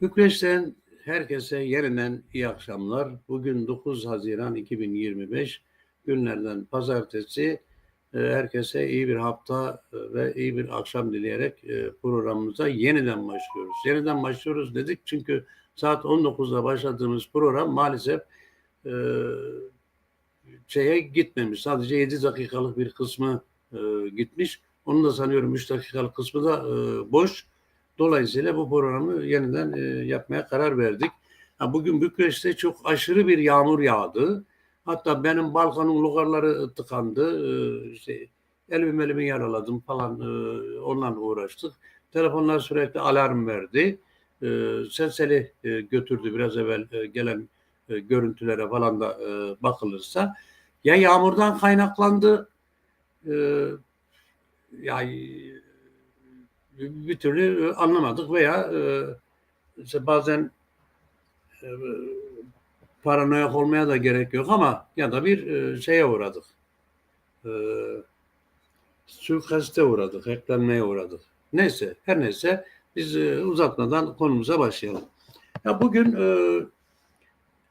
Bükreş'ten herkese yeniden iyi akşamlar. Bugün 9 Haziran 2025 günlerden pazartesi. Ee, Herkese iyi bir hafta e, ve iyi bir akşam dileyerek e, programımıza yeniden başlıyoruz. Yeniden başlıyoruz dedik çünkü saat 19'da başladığımız program maalesef e, şeye gitmemiş. Sadece 7 dakikalık bir kısmı gitmiş. Onun da sanıyorum 3 dakikalık kısmı da boş. Dolayısıyla bu programı yeniden e, yapmaya karar verdik. Ha, bugün Bükreş'te çok aşırı bir yağmur yağdı. Hatta benim balkonun lugarları tıkandı. E, işte elimi elimi yaraladım falan e, onunla uğraştık. Telefonlar sürekli alarm verdi. E, senseli e, götürdü biraz evvel e, gelen e, görüntülere falan da e, bakılırsa. Ya yağmurdan kaynaklandı e, yani bir türlü anlamadık veya e, işte bazen e, paranoyak olmaya da gerek yok ama ya da bir e, şeye uğradık. E, suikaste uğradık, hacklenmeye uğradık. Neyse, her neyse biz e, uzatmadan konumuza başlayalım. Ya bugün e,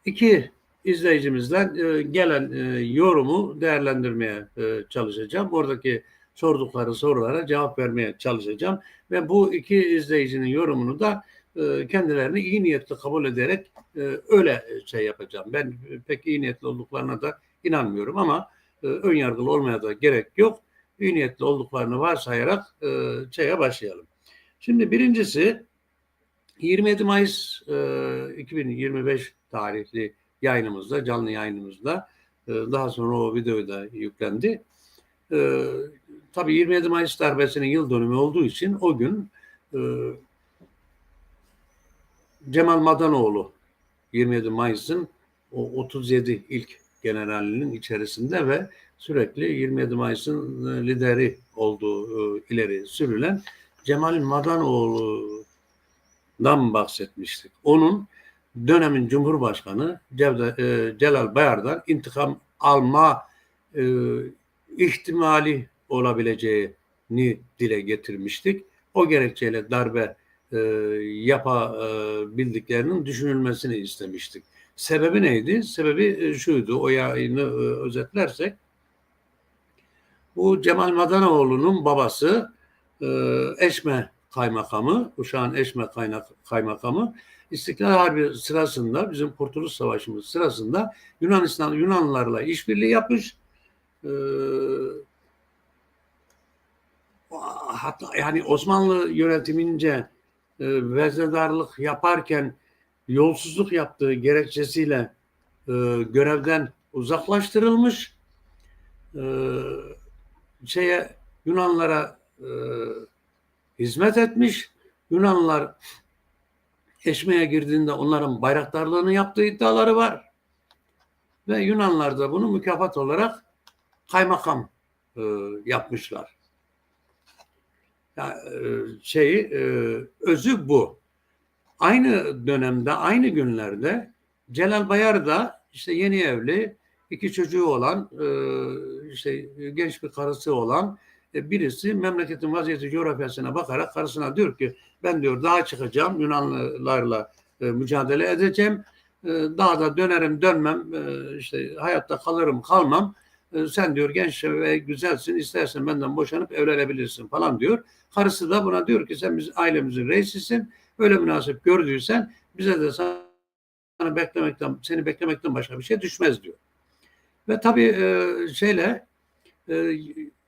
iki izleyicimizden e, gelen e, yorumu değerlendirmeye e, çalışacağım. Oradaki sordukları sorulara cevap vermeye çalışacağım ve bu iki izleyicinin yorumunu da e, kendilerini iyi niyetli kabul ederek e, öyle şey yapacağım. Ben pek iyi niyetli olduklarına da inanmıyorum ama e, ön yargılı olmaya da gerek yok. İyi niyetli olduklarını varsayarak e, şeye başlayalım. Şimdi birincisi 27 Mayıs e, 2025 tarihli yayınımızda, canlı yayınımızda e, daha sonra o video da yüklendi. E, tabii 27 Mayıs darbesinin yıl dönümü olduğu için o gün e, Cemal Madanoğlu 27 Mayıs'ın o 37 ilk generalinin içerisinde ve sürekli 27 Mayıs'ın e, lideri olduğu e, ileri sürülen Cemal Madanoğlu'dan bahsetmiştik. Onun dönemin Cumhurbaşkanı Cevdet, e, Celal Bayar'dan intikam alma e, ihtimali olabileceğini dile getirmiştik. O gerekçeyle darbe e, yapabildiklerinin düşünülmesini istemiştik. Sebebi neydi? Sebebi e, şuydu. O yayını e, özetlersek bu Cemal Madanoğlu'nun babası e, Eşme kaymakamı, Uşak'ın Eşme kaynak, kaymakamı İstiklal Harbi sırasında bizim Kurtuluş Savaşımız sırasında Yunanistan Yunanlılarla işbirliği yapmış. E, hatta yani Osmanlı yönetimince e, veznedarlık yaparken yolsuzluk yaptığı gerekçesiyle e, görevden uzaklaştırılmış. E, şeye Yunanlara e, hizmet etmiş. Yunanlılar Eşme'ye girdiğinde onların bayraktarlığını yaptığı iddiaları var. Ve Yunanlılar da bunu mükafat olarak kaymakam e, yapmışlar. Yani, e, şeyi e, özü bu. Aynı dönemde, aynı günlerde Celal Bayar da işte yeni evli, iki çocuğu olan, e, işte genç bir karısı olan e, birisi memleketin vaziyeti coğrafyasına bakarak karısına diyor ki ben diyor daha çıkacağım Yunanlılarla e, mücadele edeceğim. E, daha da dönerim dönmem e, işte hayatta kalırım kalmam. E, sen diyor genç ve güzelsin istersen benden boşanıp evlenebilirsin falan diyor. Karısı da buna diyor ki sen biz ailemizin reisisin. Öyle münasip gördüysen bize de sana beklemekten seni beklemekten başka bir şey düşmez diyor. Ve tabii e, şeyle e,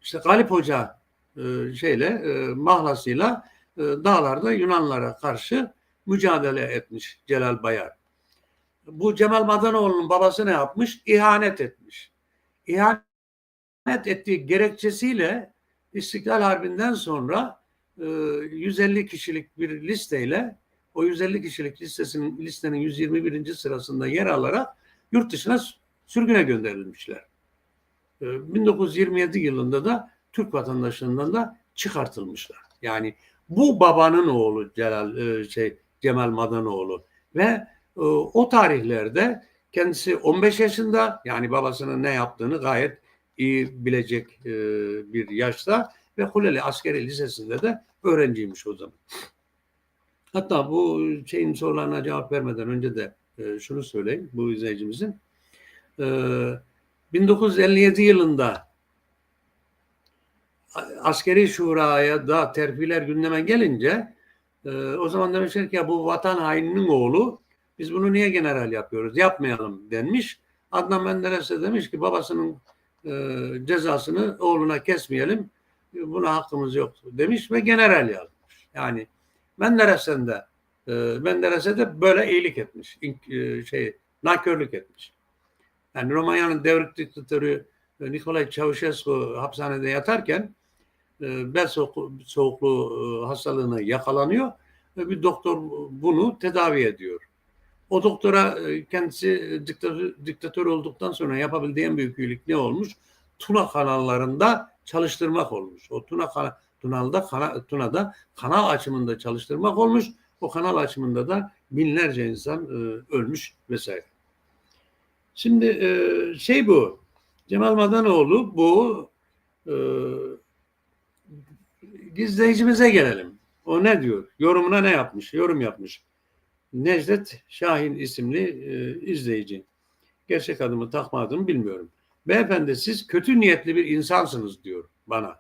işte Galip Hoca e, şeyle e, mahlasıyla e, dağlarda Yunanlara karşı mücadele etmiş Celal Bayar. Bu Cemal Madanoğlu'nun babası ne yapmış? İhanet etmiş. İhanet ettiği gerekçesiyle İstiklal Harbi'nden sonra e, 150 kişilik bir listeyle o 150 kişilik listesinin listenin 121. sırasında yer alarak yurt dışına sürgüne gönderilmişler. 1927 yılında da Türk vatandaşlığından da çıkartılmışlar. Yani bu babanın oğlu Celal şey Cemal Madanoğlu ve o tarihlerde kendisi 15 yaşında yani babasının ne yaptığını gayet iyi bilecek bir yaşta ve Kuleli Askeri Lisesi'nde de öğrenciymiş o zaman. Hatta bu şeyin sorularına cevap vermeden önce de e, şunu söyleyeyim bu izleyicimizin. E, 1957 yılında askeri şuraya da terfiler gündeme gelince e, o zaman demişler ki ya bu vatan haininin oğlu biz bunu niye general yapıyoruz yapmayalım denmiş. Adnan Menderes de demiş ki babasının e, cezasını oğluna kesmeyelim buna hakkımız yok demiş ve general yazmış. Yani Menderes'ten de e, Menderes'e de böyle iyilik etmiş. E, şey nankörlük etmiş. Yani Romanya'nın devrik diktatörü e, Nicolae Ceausescu hapishanede yatarken e, bel soğukluğu e, hastalığına yakalanıyor ve bir doktor bunu tedavi ediyor. O doktora e, kendisi diktatör, diktatör olduktan sonra yapabildiği en büyük iyilik ne olmuş? Tuna kanallarında çalıştırmak olmuş. O Tuna kanal Tunal'da, kana, Tuna'da kanal açımında çalıştırmak olmuş. O kanal açımında da binlerce insan e, ölmüş vesaire. Şimdi e, şey bu. Cemal Madanoğlu bu e, izleyicimize gelelim. O ne diyor? Yorumuna ne yapmış? Yorum yapmış. Necdet Şahin isimli e, izleyici. Gerçek adımı takma adımı bilmiyorum. Beyefendi siz kötü niyetli bir insansınız diyor bana.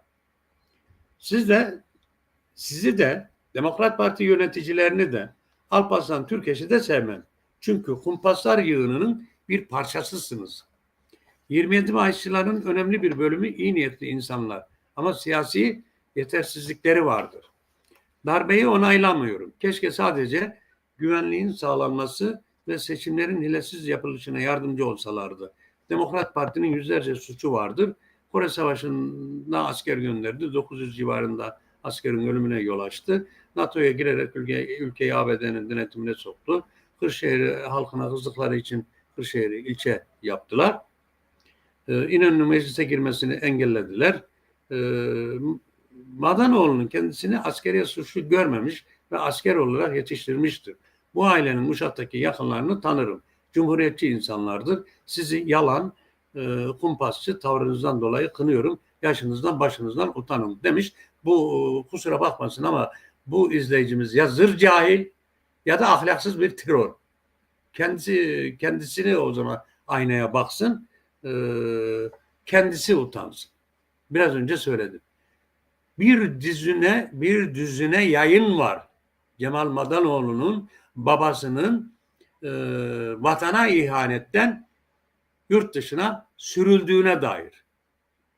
Siz de sizi de Demokrat Parti yöneticilerini de Alparslan Türkeş'i de sevmem. Çünkü kumpaslar yığınının bir parçasısınız. 27 Mayısçıların önemli bir bölümü iyi niyetli insanlar. Ama siyasi yetersizlikleri vardır. Darbeyi onaylamıyorum. Keşke sadece güvenliğin sağlanması ve seçimlerin hilesiz yapılışına yardımcı olsalardı. Demokrat Parti'nin yüzlerce suçu vardır. Kore Savaşı'nda asker gönderdi. 900 civarında askerin ölümüne yol açtı. NATO'ya girerek ülke, ülkeyi ABD'nin denetimine soktu. Kırşehir halkına hızlıkları için Kırşehir'i ilçe yaptılar. Ee, İnönü meclise girmesini engellediler. Ee, Madanoğlu'nun kendisini askeriye suçlu görmemiş ve asker olarak yetiştirmiştir. Bu ailenin Uşak'taki yakınlarını tanırım. Cumhuriyetçi insanlardır. Sizi yalan, e, kumpasçı tavrınızdan dolayı kınıyorum. Yaşınızdan başınızdan utanın demiş. Bu kusura bakmasın ama bu izleyicimiz ya zır cahil ya da ahlaksız bir terör. Kendisi kendisini o zaman aynaya baksın. E, kendisi utansın. Biraz önce söyledim. Bir düzüne bir düzüne yayın var. Cemal Madanoğlu'nun babasının e, vatana ihanetten yurt dışına sürüldüğüne dair.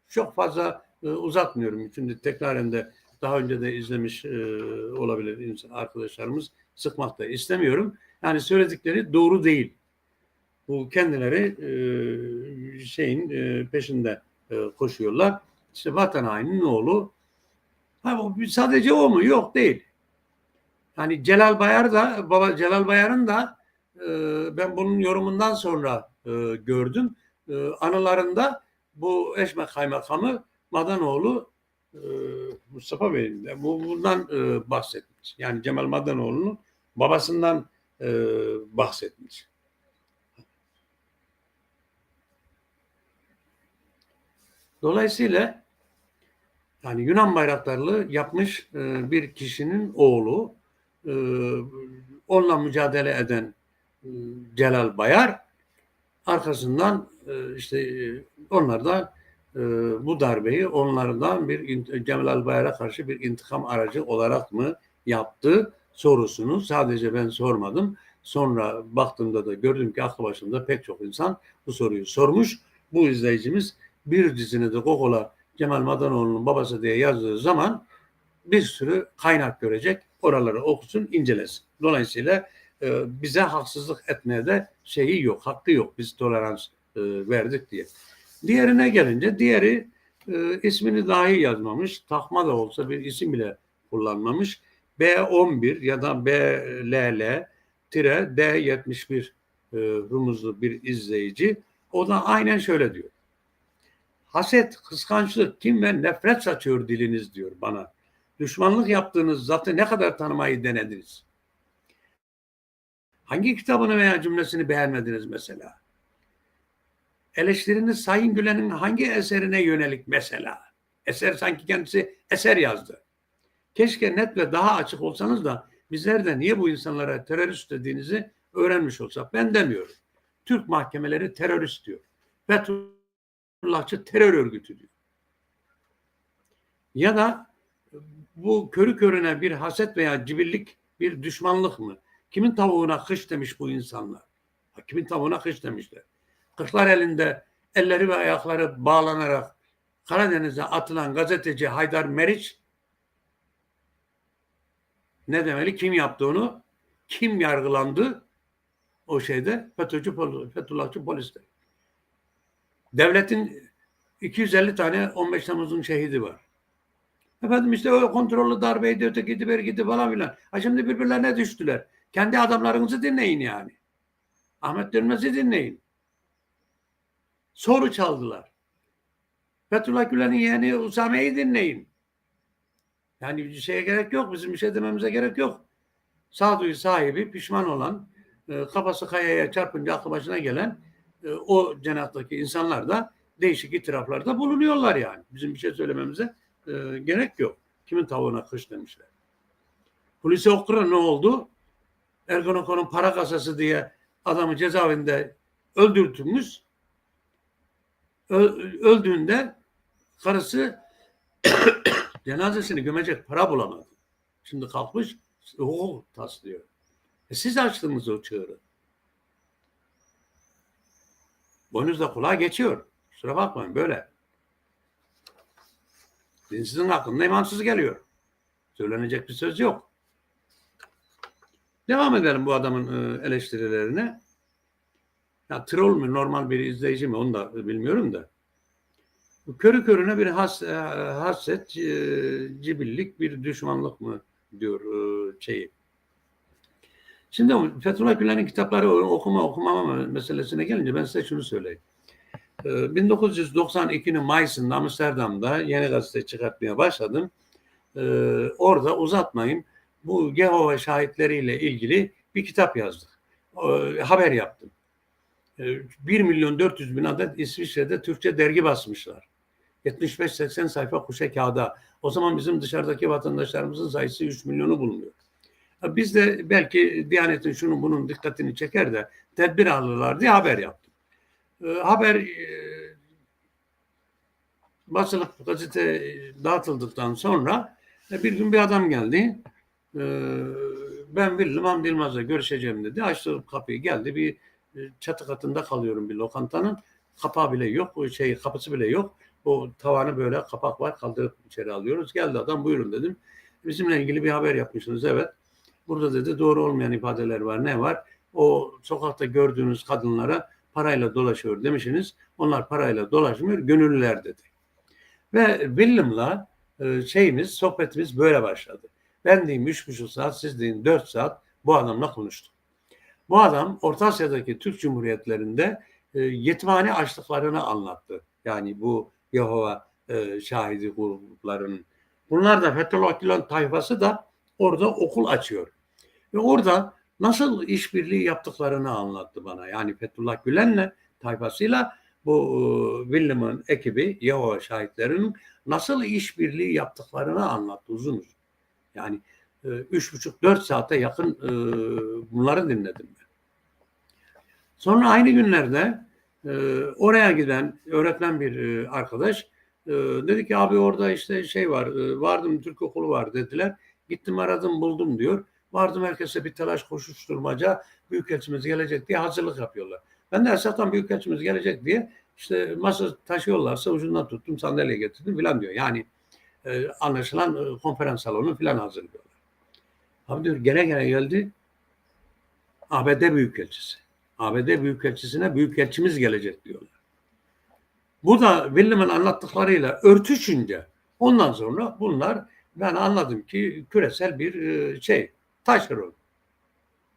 Çok fazla e, uzatmıyorum. Şimdi tekraren de daha önce de izlemiş e, olabilir insan arkadaşlarımız sıkmak da istemiyorum. Yani söyledikleri doğru değil. Bu kendileri e, şeyin e, peşinde e, koşuyorlar. İşte vatan hainin oğlu. Ha, sadece o mu? Yok değil. Yani Celal Bayar da baba Celal Bayar'ın da e, ben bunun yorumundan sonra e, gördüm. E, anılarında bu Eşme Kaymakamı Madanoğlu e, Mustafa Bey'in de bu bundan e, bahsetmiş. Yani Cemal Madanoğlu'nun babasından e, bahsetmiş. Dolayısıyla yani Yunan bayraktarlığı yapmış e, bir kişinin oğlu e, onunla mücadele eden e, Celal Bayar arkasından e, işte e, onlar da e, bu darbeyi onlardan bir Celal Bayar'a karşı bir intikam aracı olarak mı yaptı sorusunu sadece ben sormadım. Sonra baktığımda da gördüm ki aklı başında pek çok insan bu soruyu sormuş. Bu izleyicimiz bir dizini de Google'a Cemal Madanoğlu'nun babası diye yazdığı zaman bir sürü kaynak görecek. Oraları okusun, incelesin. Dolayısıyla e, bize haksızlık etmeye de şeyi yok, hakkı yok. Biz tolerans e, verdik diye. Diğerine gelince diğeri e, ismini dahi yazmamış. Takma da olsa bir isim bile kullanmamış. B11 ya da BLL D71 e, rumuzlu bir izleyici. O da aynen şöyle diyor. Haset, kıskançlık, kim ve nefret saçıyor diliniz diyor bana. Düşmanlık yaptığınız zatı ne kadar tanımayı denediniz? Hangi kitabını veya cümlesini beğenmediniz mesela? Eleştiriniz Sayın Gülen'in hangi eserine yönelik mesela? Eser sanki kendisi eser yazdı. Keşke net ve daha açık olsanız da Bizler de niye bu insanlara terörist dediğinizi öğrenmiş olsak. Ben demiyorum. Türk mahkemeleri terörist diyor. Fethullahçı terör örgütü diyor. Ya da bu körü körüne bir haset veya cibillik bir düşmanlık mı? Kimin tavuğuna kış demiş bu insanlar? Kimin tavuğuna kış demişler. Kışlar elinde elleri ve ayakları bağlanarak Karadeniz'e atılan gazeteci Haydar Meriç ne demeli? Kim yaptı onu? Kim yargılandı? O şeyde FETÖ'cü, Fethullahçı polisler. Devletin 250 tane 15 Temmuz'un şehidi var. Efendim işte o kontrollü darbeydi, ötekiydi, bergiydi falan filan. Ha şimdi birbirlerine düştüler. Kendi adamlarınızı dinleyin yani. Ahmet Dönmez'i dinleyin. Soru çaldılar. Fethullah Gülen'in yeğeni Usame'yi dinleyin. Yani bir şeye gerek yok. Bizim bir şey dememize gerek yok. Sağduyu sahibi, pişman olan, e, kafası kayaya çarpınca aklı başına gelen e, o cenahtaki insanlar da değişik itiraflarda bulunuyorlar yani. Bizim bir şey söylememize e, gerek yok. Kimin tavuğuna kış demişler. Hulusi Okra ne oldu? Ergonokon'un para kasası diye adamı cezaevinde öldürtülmüş. Öldüğünde karısı cenazesini gömecek para bulamadı. Şimdi kalkmış hukuk taslıyor. E siz açtınız o çığırı. Boynuzla kulağa geçiyor. Kusura bakmayın böyle. Dinsizin aklına imansız geliyor. Söylenecek bir söz yok. Devam edelim bu adamın e, eleştirilerine. Ya troll mü normal bir izleyici mi onu da bilmiyorum da. Körü körüne bir has, e, haset, e, cibillik, bir düşmanlık mı diyor şeyi. Şimdi Fethullah Gülen'in kitapları okuma okumama meselesine gelince ben size şunu söyleyeyim. E, 1992'nin Mayıs'ında Amsterdam'da yeni gazete çıkartmaya başladım. E, orada uzatmayayım bu Yehova şahitleriyle ilgili bir kitap yazdık. E, haber yaptım. E, 1 milyon 400 bin adet İsviçre'de Türkçe dergi basmışlar. 75-80 sayfa kuşa kağıda. O zaman bizim dışarıdaki vatandaşlarımızın sayısı 3 milyonu bulmuyor. Biz de belki Diyanet'in şunun bunun dikkatini çeker de tedbir alırlar diye haber yaptım. E, haber e, basılıp gazete dağıtıldıktan sonra e, bir gün bir adam geldi. E, ben William Hamdi Yılmaz'la görüşeceğim dedi. Açtı kapıyı geldi. Bir e, çatı katında kalıyorum bir lokantanın. Kapağı bile yok. Şey kapısı bile yok. O tavanı böyle kapak var. Kaldırıp içeri alıyoruz. Geldi adam buyurun dedim. Bizimle ilgili bir haber yapmışsınız. Evet. Burada dedi doğru olmayan ifadeler var. Ne var? O sokakta gördüğünüz kadınlara parayla dolaşıyor demişsiniz. Onlar parayla dolaşmıyor. Gönüllüler dedi. Ve William'la e, şeyimiz, sohbetimiz böyle başladı. Ben diyeyim üç buçuk saat, siz deyin dört saat bu adamla konuştum. Bu adam Orta Asya'daki Türk Cumhuriyetlerinde e, yetimhane açtıklarını anlattı. Yani bu Yehova e, şahidi gruplarının. Bunlar da Fethullah Gülen tayfası da orada okul açıyor. Ve orada nasıl işbirliği yaptıklarını anlattı bana. Yani Fethullah Gülen'le tayfasıyla bu e, William'ın ekibi Yehova şahitlerinin nasıl işbirliği yaptıklarını anlattı uzun uzun. Yani e, üç buçuk dört saate yakın e, bunları dinledim ben. Sonra aynı günlerde oraya giden öğretmen bir arkadaş dedi ki abi orada işte şey var e, vardım Türk okulu var dediler. Gittim aradım buldum diyor. Vardım herkese bir telaş koşuşturmaca büyükelçimiz gelecek diye hazırlık yapıyorlar. Ben de esasen büyükelçimiz gelecek diye işte masa taşıyorlarsa ucundan tuttum sandalye getirdim filan diyor. Yani e, anlaşılan e, konferans salonu filan hazırlıyorlar. Abi diyor gene gene geldi ABD Büyükelçisi. ABD Büyükelçisine Büyükelçimiz gelecek diyorlar. Bu da William'ın anlattıklarıyla örtüşünce ondan sonra bunlar ben anladım ki küresel bir e, şey taşeron.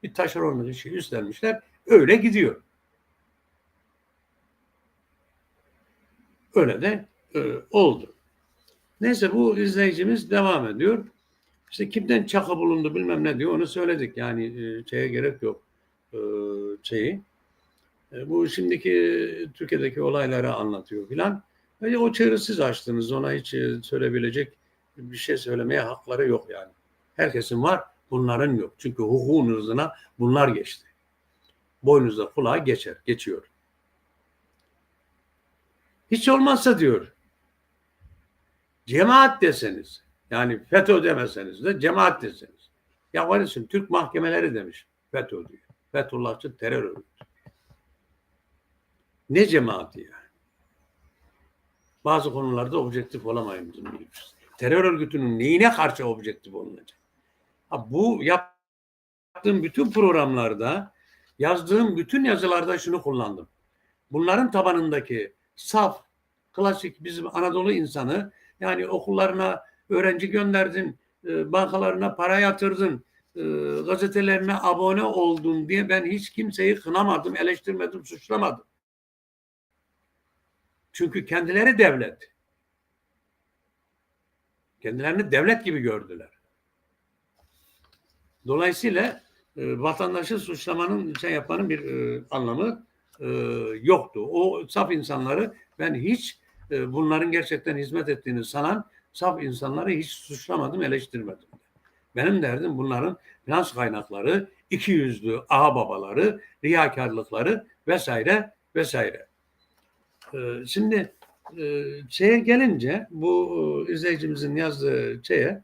Bir taşeronluk işi üstlenmişler. Öyle gidiyor. Öyle de e, oldu. Neyse bu izleyicimiz devam ediyor. İşte kimden çaka bulundu bilmem ne diyor onu söyledik. Yani e, şeye gerek yok e, şeyi. E, bu şimdiki Türkiye'deki olayları anlatıyor filan. Ve o çığırı siz açtınız. Ona hiç e, söyleyebilecek bir şey söylemeye hakları yok yani. Herkesin var. Bunların yok. Çünkü hukukun hızına bunlar geçti. Boynuzda kulağa geçer, geçiyor. Hiç olmazsa diyor, cemaat deseniz, yani FETÖ demeseniz de cemaat deseniz. Ya kardeşim Türk mahkemeleri demiş FETÖ diyor. Fethullahçı terör örgütü. Ne cemaati ya? Bazı konularda objektif olamayız. Terör örgütünün neyine karşı objektif olunacak? Bu yaptığım bütün programlarda, yazdığım bütün yazılarda şunu kullandım. Bunların tabanındaki saf, klasik bizim Anadolu insanı yani okullarına öğrenci gönderdin, e, bankalarına para yatırdın, e, gazetelerine abone oldun diye ben hiç kimseyi kınamadım, eleştirmedim, suçlamadım. Çünkü kendileri devlet. Kendilerini devlet gibi gördüler. Dolayısıyla e, vatandaşı suçlamanın, şey yapmanın bir e, anlamı e, yoktu. O saf insanları ben hiç e, bunların gerçekten hizmet ettiğini sanan saf insanları hiç suçlamadım, eleştirmedim. Benim derdim bunların finans kaynakları, iki yüzlü ağa babaları, riyakarlıkları vesaire vesaire. Ee, şimdi e, şeye gelince bu e, izleyicimizin yazdığı şeye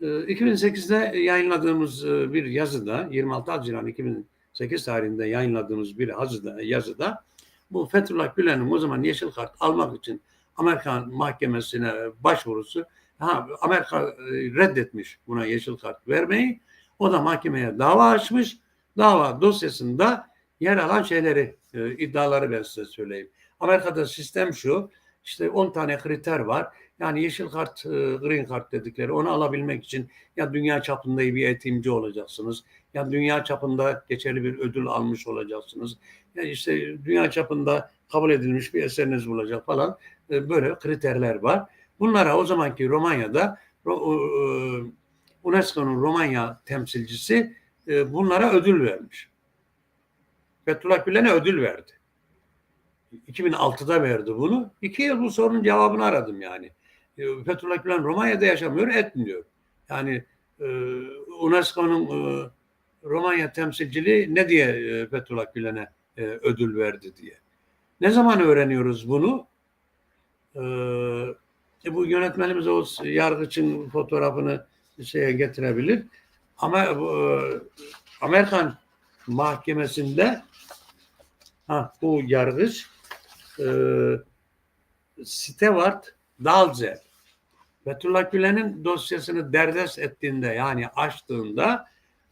2008'de e, yayınladığımız bir yazıda 26 Haziran 2008 tarihinde yayınladığımız bir yazıda, yazıda bu Fethullah Gülen'in o zaman yeşil kart almak için Amerikan mahkemesine başvurusu ha, Amerika reddetmiş buna yeşil kart vermeyi. O da mahkemeye dava açmış. Dava dosyasında yer alan şeyleri, e, iddiaları ben size söyleyeyim. Amerika'da sistem şu, işte 10 tane kriter var. Yani yeşil kart, e, green kart dedikleri onu alabilmek için ya dünya çapında bir eğitimci olacaksınız, ya dünya çapında geçerli bir ödül almış olacaksınız, ya işte dünya çapında kabul edilmiş bir eseriniz bulacak falan e, böyle kriterler var. Bunlara o zamanki Romanya'da e, UNESCO'nun Romanya temsilcisi bunlara ödül vermiş. Fethullah Gülen'e ödül verdi. 2006'da verdi bunu. İki yıl bu sorunun cevabını aradım yani. E, Fethullah Gülen Romanya'da yaşamıyor, etmiyor. Yani e, UNESCO'nun e, Romanya temsilciliği ne diye e, Fethullah Gülen'e ödül verdi diye. Ne zaman öğreniyoruz bunu? E, bu yönetmenimiz o yargıçın fotoğrafını şeye getirebilir. Ama e, Amerikan mahkemesinde ha, bu yargıç e, Stewart Dalzel Fethullah Gülen'in dosyasını derdest ettiğinde yani açtığında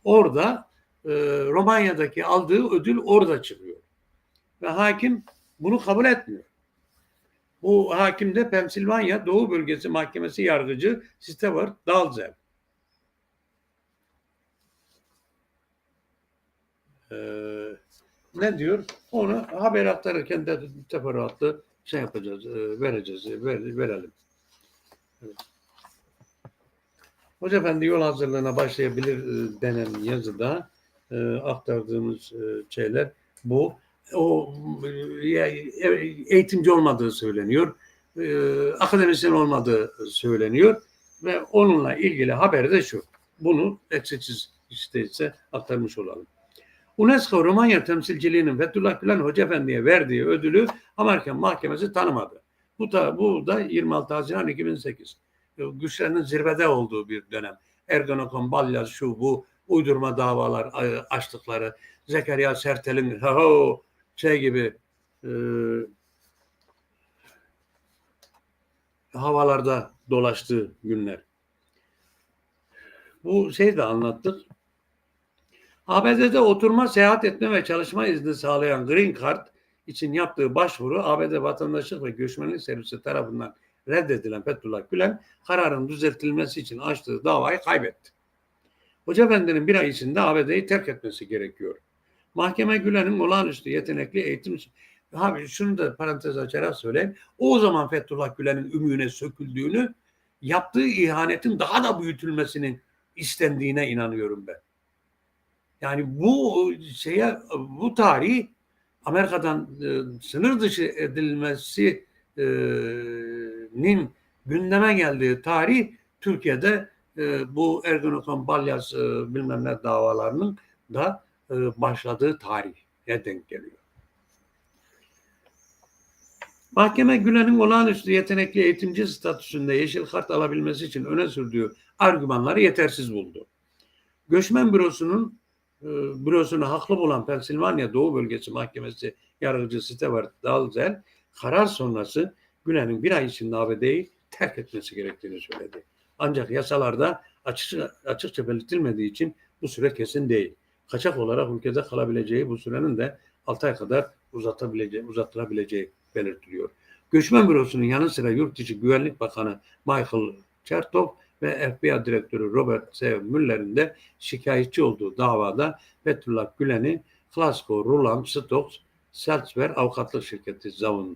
orada e, Romanya'daki aldığı ödül orada çıkıyor. Ve hakim bunu kabul etmiyor. Bu hakim de Pensilvanya Doğu Bölgesi Mahkemesi yargıcı Stewart Dalzel. Ee, ne diyor? Onu haber aktarırken de teferruatlı şey yapacağız, e, vereceğiz, ver, verelim. Evet. Hoca Efendi yol hazırlığına başlayabilir e, denen yazıda e, aktardığımız e, şeyler bu. O e, eğitimci olmadığı söyleniyor. E, akademisyen olmadığı söyleniyor ve onunla ilgili haber de şu. Bunu eksiksiz işte aktarmış olalım. UNESCO Romanya temsilciliğinin Fethullah Gülen Hoca Efendi'ye verdiği ödülü Amerikan Mahkemesi tanımadı. Bu da, bu da 26 Haziran 2008. E, güçlerinin zirvede olduğu bir dönem. Ergenekon, Balyaz, şu bu uydurma davalar e, açtıkları, Zekeriya Sertel'in ho şey gibi e, havalarda dolaştığı günler. Bu şeyi de anlattık. ABD'de oturma, seyahat etme ve çalışma izni sağlayan Green Card için yaptığı başvuru ABD Vatandaşlık ve Göçmenlik Servisi tarafından reddedilen Fethullah Gülen kararın düzeltilmesi için açtığı davayı kaybetti. Hoca Efendi'nin bir ay içinde ABD'yi terk etmesi gerekiyor. Mahkeme Gülen'in olağanüstü yetenekli eğitim Abi şunu da parantez açarak söyleyeyim. O zaman Fethullah Gülen'in ümüğüne söküldüğünü yaptığı ihanetin daha da büyütülmesinin istendiğine inanıyorum ben. Yani bu şeye bu tarihi Amerika'dan e, sınır dışı edilmesinin gündeme geldiği tarih Türkiye'de e, bu Ergenekon Balyaz e, bilmem ne davalarının da e, başladığı tarihe denk geliyor. Mahkeme Gülen'in olağanüstü yetenekli eğitimci statüsünde yeşil kart alabilmesi için öne sürdüğü argümanları yetersiz buldu. Göçmen bürosunun bürosunu haklı bulan Pensilvanya Doğu Bölgesi Mahkemesi yargıcı Stewart Dalzel karar sonrası Gülen'in bir ay içinde ABD'yi terk etmesi gerektiğini söyledi. Ancak yasalarda açıkça, açıkça belirtilmediği için bu süre kesin değil. Kaçak olarak ülkede kalabileceği bu sürenin de 6 ay kadar uzatabileceği, uzatılabileceği belirtiliyor. Göçmen Bürosu'nun yanı sıra Yurt Dışı Güvenlik Bakanı Michael Chertoff ve FBI Direktörü Robert S. Müller'in de şikayetçi olduğu davada Fethullah Gülen'i Glasgow, Roland, Stokes, Seltzberg avukatlık şirketi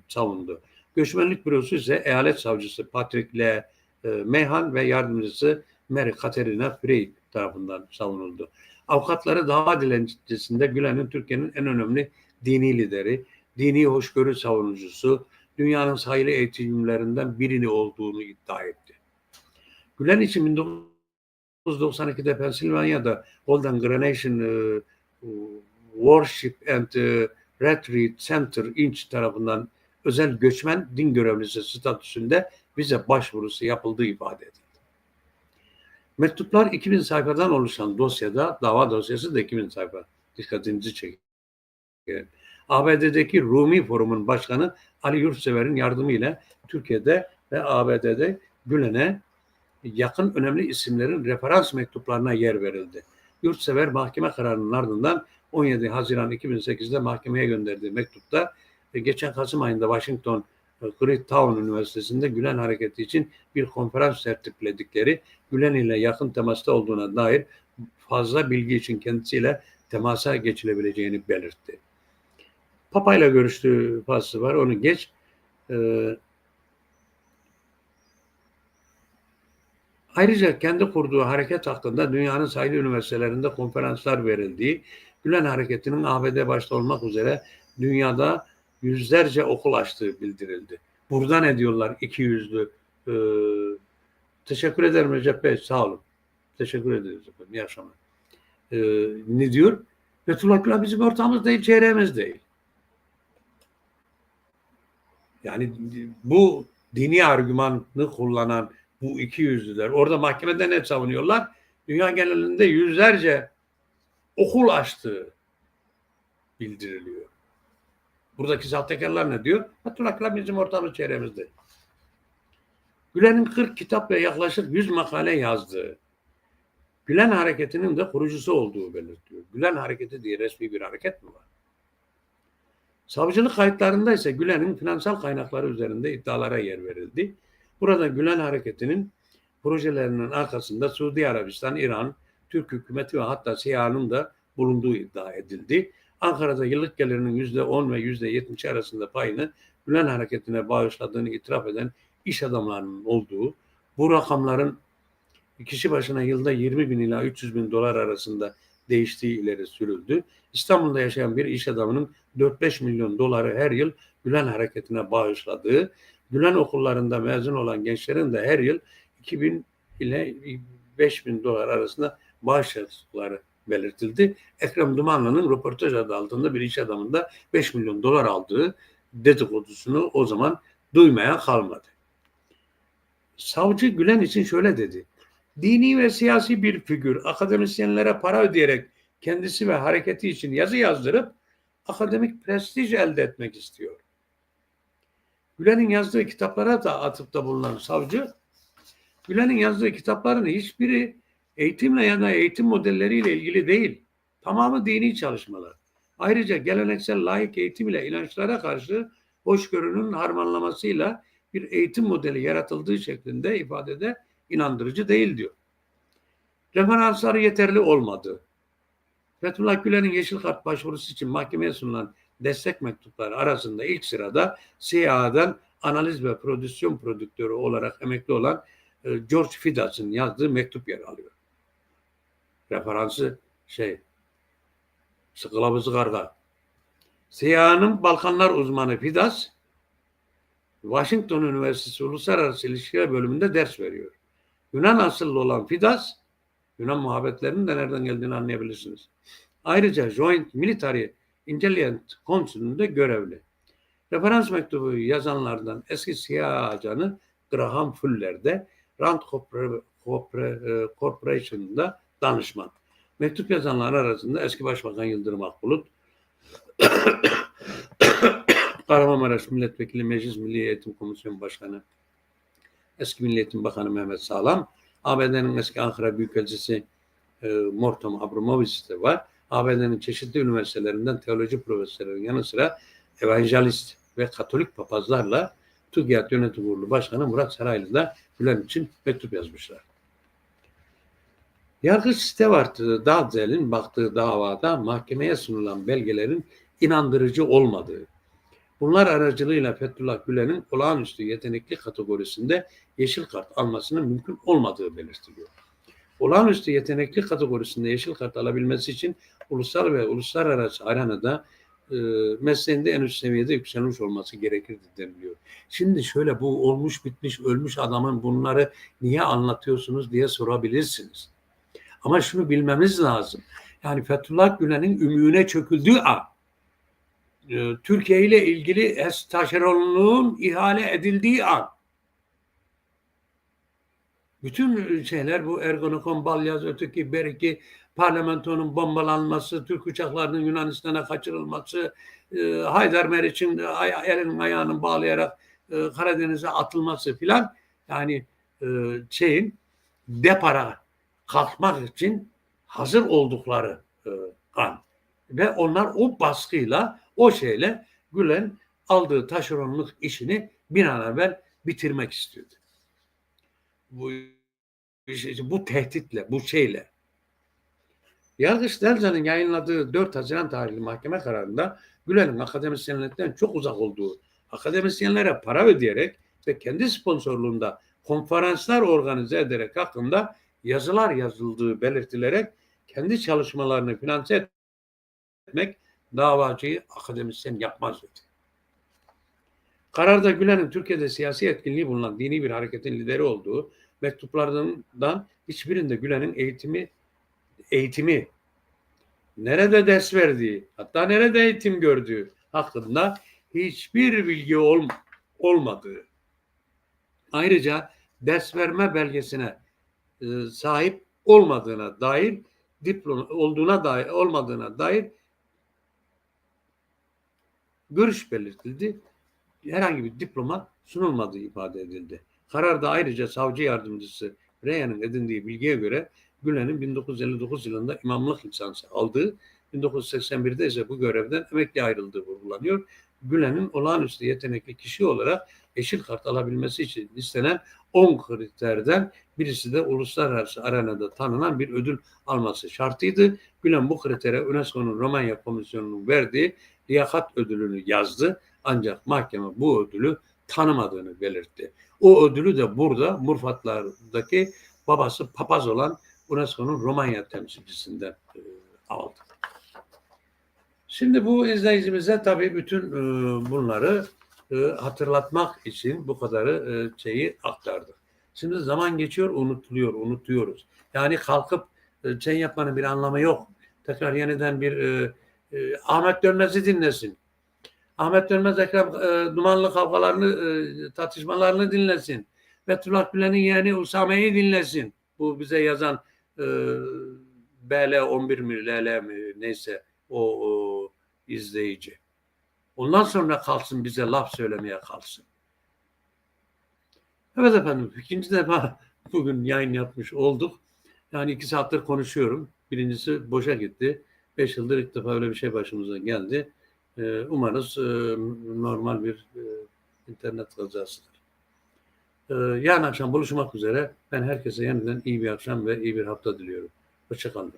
savundu. Göçmenlik Bürosu ise eyalet savcısı Patrick L. E, Mehan ve yardımcısı Mary Katerina Frey tarafından savunuldu. Avukatları dava dilencesinde Gülen'in Türkiye'nin en önemli dini lideri, dini hoşgörü savunucusu, dünyanın sayılı eğitimlerinden birini olduğunu iddia etti. Gülen için 1992'de Pensilvanya'da Golden Grenation e, Worship and e, Retreat Center Inc. tarafından özel göçmen din görevlisi statüsünde vize başvurusu yapıldığı ifade edildi. Mektuplar 2000 sayfadan oluşan dosyada, dava dosyası da 2000 sayfa. Dikkatinizi çekin. ABD'deki Rumi Forum'un başkanı Ali Yurtsever'in yardımıyla Türkiye'de ve ABD'de Gülen'e yakın önemli isimlerin referans mektuplarına yer verildi. Yurtsever mahkeme kararının ardından 17 Haziran 2008'de mahkemeye gönderdiği mektupta geçen Kasım ayında Washington Town Üniversitesi'nde Gülen Hareketi için bir konferans tertipledikleri Gülen ile yakın temasta olduğuna dair fazla bilgi için kendisiyle temasa geçilebileceğini belirtti. Papa ile görüştüğü faslı var. Onu geç. Ee, ayrıca kendi kurduğu hareket hakkında dünyanın sayılı üniversitelerinde konferanslar verildiği, Gülen Hareketi'nin ABD başta olmak üzere dünyada yüzlerce okul açtığı bildirildi. Burada ne diyorlar? İki yüzlü. Ee, teşekkür ederim Recep Bey. Sağ olun. Teşekkür ederiz efendim. İyi akşamlar. Ee, ne diyor? Fethullah Gülen bizim ortağımız değil, çevremiz değil. Yani bu dini argümanı kullanan bu iki yüzlüler orada mahkemede ne savunuyorlar? Dünya genelinde yüzlerce okul açtığı bildiriliyor. Buradaki sahtekarlar ne diyor? Gülen bizim ortağımız çevremizde. Gülen'in 40 kitap ve yaklaşık 100 makale yazdığı, Gülen hareketinin de kurucusu olduğu belirtiyor. Gülen hareketi diye resmi bir hareket mi var? Savcılık kayıtlarında ise Gülen'in finansal kaynakları üzerinde iddialara yer verildi. Burada Gülen hareketinin projelerinin arkasında Suudi Arabistan, İran, Türk hükümeti ve hatta SİHA'nın da bulunduğu iddia edildi. Ankara'da yıllık gelirinin yüzde on ve yüzde yetmiş arasında payını Gülen hareketine bağışladığını itiraf eden iş adamlarının olduğu, bu rakamların kişi başına yılda 20 bin ila 300 bin dolar arasında değiştiği ileri sürüldü. İstanbul'da yaşayan bir iş adamının 4-5 milyon doları her yıl Gülen hareketine bağışladığı, Gülen okullarında mezun olan gençlerin de her yıl 2000 ile 5000 dolar arasında bağış yaptıkları belirtildi. Ekrem Dumanlı'nın röportaj adı altında bir iş adamında 5 milyon dolar aldığı dedikodusunu o zaman duymaya kalmadı. Savcı Gülen için şöyle dedi. Dini ve siyasi bir figür akademisyenlere para ödeyerek kendisi ve hareketi için yazı yazdırıp akademik prestij elde etmek istiyor. Gülen'in yazdığı kitaplara da atıfta bulunan savcı, Gülen'in yazdığı kitapların hiçbiri eğitimle ya da eğitim modelleriyle ilgili değil. Tamamı dini çalışmalar. Ayrıca geleneksel layık eğitim ile inançlara karşı hoşgörünün harmanlamasıyla bir eğitim modeli yaratıldığı şeklinde ifadede inandırıcı değil diyor. Referansları yeterli olmadı. Fethullah Gülen'in yeşil kart başvurusu için mahkemeye sunulan destek mektupları arasında ilk sırada CIA'dan analiz ve prodüksiyon prodüktörü olarak emekli olan e, George Fidas'ın yazdığı mektup yer alıyor. Referansı şey sıkılavızı karga. CIA'nın Balkanlar uzmanı Fidas Washington Üniversitesi Uluslararası İlişkiler bölümünde ders veriyor. Yunan asıllı olan Fidas, Yunan muhabbetlerinin de nereden geldiğini anlayabilirsiniz. Ayrıca Joint Military Intelligence Council'ünde görevli. Referans mektubu yazanlardan eski siyah ajanı Graham Fuller de Rand e, Corporation'da danışman. Mektup yazanlar arasında eski Başbakan Yıldırım Akbulut, Kahramanmaraş Milletvekili Meclis Milli Eğitim Komisyonu Başkanı, eski Milli Eğitim Bakanı Mehmet Sağlam, ABD'nin eski Ankara Büyükelçisi e, Morton Abramovich de var. ABD'nin çeşitli üniversitelerinden teoloji profesörlerinin yanı sıra evangelist ve katolik papazlarla TÜGİAD Yönetim Kurulu Başkanı Murat Saraylı da Gülen için mektup yazmışlar. Yargıç Stewart Dalzell'in baktığı davada mahkemeye sunulan belgelerin inandırıcı olmadığı, bunlar aracılığıyla Fethullah Gülen'in olağanüstü yetenekli kategorisinde yeşil kart almasının mümkün olmadığı belirtiliyor. Olağanüstü yetenekli kategorisinde yeşil kart alabilmesi için ulusal ve uluslararası arenada e, mesleğinde en üst seviyede yükselmiş olması gerekirdi deniliyor. Şimdi şöyle bu olmuş bitmiş ölmüş adamın bunları niye anlatıyorsunuz diye sorabilirsiniz. Ama şunu bilmemiz lazım. Yani Fethullah Gülen'in ümüğüne çöküldüğü an e, Türkiye ile ilgili es taşeronluğun ihale edildiği an bütün şeyler bu Ergonokon, Balyaz, öteki, beriki, parlamentonun bombalanması, Türk uçaklarının Yunanistan'a kaçırılması, e, Haydar Meriç'in ay- elinin ayağını bağlayarak e, Karadeniz'e atılması filan yani e, şeyin depara kalkmak için hazır oldukları e, an. Ve onlar o baskıyla, o şeyle Gülen aldığı taşeronluk işini bir an evvel bitirmek istiyordu. Bu bu tehditle, bu şeyle. Yargıç Delcan'ın yayınladığı 4 Haziran tarihli mahkeme kararında Gülen'in akademisyenlikten çok uzak olduğu, akademisyenlere para ödeyerek ve kendi sponsorluğunda konferanslar organize ederek hakkında yazılar yazıldığı belirtilerek kendi çalışmalarını finanse etmek davacıyı akademisyen yapmaz dedi. Kararda Gülen'in Türkiye'de siyasi etkinliği bulunan dini bir hareketin lideri olduğu mektuplardan hiçbirinde Gülen'in eğitimi eğitimi nerede ders verdiği hatta nerede eğitim gördüğü hakkında hiçbir bilgi ol, olmadığı ayrıca ders verme belgesine e, sahip olmadığına dair diploma olduğuna dair olmadığına dair görüş belirtildi. Herhangi bir diploma sunulmadığı ifade edildi. Kararda ayrıca savcı yardımcısı Reyhan'ın edindiği bilgiye göre Gülen'in 1959 yılında imamlık lisansı aldığı, 1981'de ise bu görevden emekli ayrıldığı vurgulanıyor. Gülen'in olağanüstü yetenekli kişi olarak yeşil kart alabilmesi için istenen 10 kriterden birisi de uluslararası arenada tanınan bir ödül alması şartıydı. Gülen bu kritere UNESCO'nun Romanya Komisyonu'nun verdiği liyakat ödülünü yazdı. Ancak mahkeme bu ödülü tanımadığını belirtti. O ödülü de burada Murfatlar'daki babası papaz olan UNESCO'nun Romanya temsilcisinden e, aldı. Şimdi bu izleyicimize tabii bütün e, bunları e, hatırlatmak için bu kadarı şeyi aktardık. Şimdi zaman geçiyor, unutuluyor, unutuyoruz. Yani kalkıp e, şey yapmanın bir anlamı yok. Tekrar yeniden bir e, e, Ahmet Dönmez'i dinlesin. Ahmet Dönmez Ekrem e, dumanlı kavgalarını, e, tartışmalarını dinlesin. Fethullah Gülen'in yeğeni Usame'yi dinlesin. Bu bize yazan e, BL 11 mi, LL mi neyse o, o izleyici. Ondan sonra kalsın bize laf söylemeye kalsın. Evet efendim ikinci defa bugün yayın yapmış olduk. Yani iki saattir konuşuyorum. Birincisi boşa gitti. Beş yıldır ilk defa öyle bir şey başımıza geldi. Ee, umarız e, normal bir e, internet kazasıdır. Ee, yarın akşam buluşmak üzere. Ben herkese yeniden iyi bir akşam ve iyi bir hafta diliyorum. Hoşçakalın.